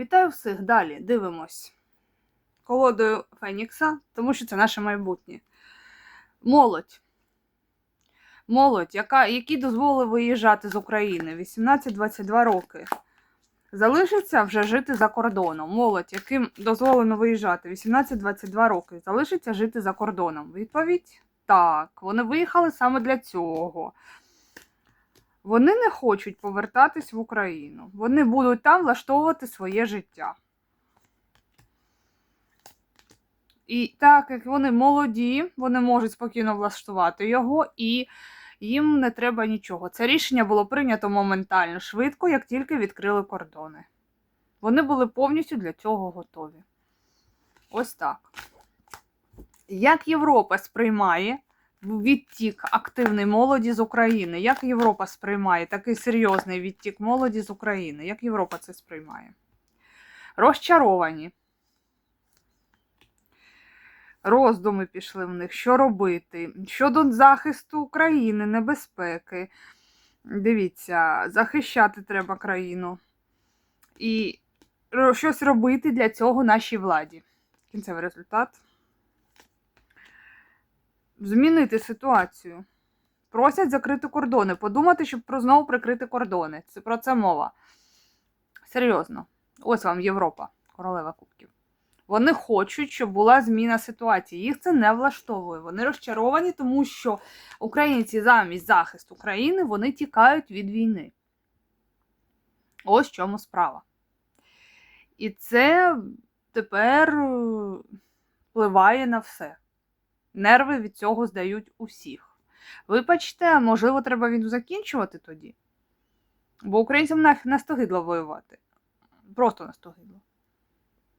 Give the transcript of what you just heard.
Вітаю всіх! Далі дивимось колодою Фенікса, тому що це наше майбутнє. Молодь. Молодь, яка, які дозволили виїжджати з України 18-22 роки. Залишиться вже жити за кордоном. Молодь, яким дозволено виїжджати 18-22 роки, залишиться жити за кордоном. Відповідь так. Вони виїхали саме для цього. Вони не хочуть повертатись в Україну. Вони будуть там влаштовувати своє життя. І так як вони молоді, вони можуть спокійно влаштувати його, і їм не треба нічого. Це рішення було прийнято моментально, швидко, як тільки відкрили кордони. Вони були повністю для цього готові. Ось так. Як Європа сприймає відтік активної молоді з України? Як Європа сприймає такий серйозний відтік молоді з України? Як Європа це сприймає? Розчаровані. Роздуми пішли в них, що робити щодо захисту України, небезпеки. Дивіться, захищати треба країну. І щось робити для цього нашій владі. Кінцевий результат. Змінити ситуацію. Просять закрити кордони. Подумати, щоб про знову прикрити кордони. Це про це мова. Серйозно. Ось вам Європа, королева кубків. Вони хочуть, щоб була зміна ситуації. Їх це не влаштовує. Вони розчаровані, тому що українці замість захисту країни вони тікають від війни. Ось в чому справа. І це тепер е, впливає на все. Нерви від цього здають усіх. Вибачте, можливо, треба війну закінчувати тоді. Бо українцям настогидло воювати. Просто настогидло.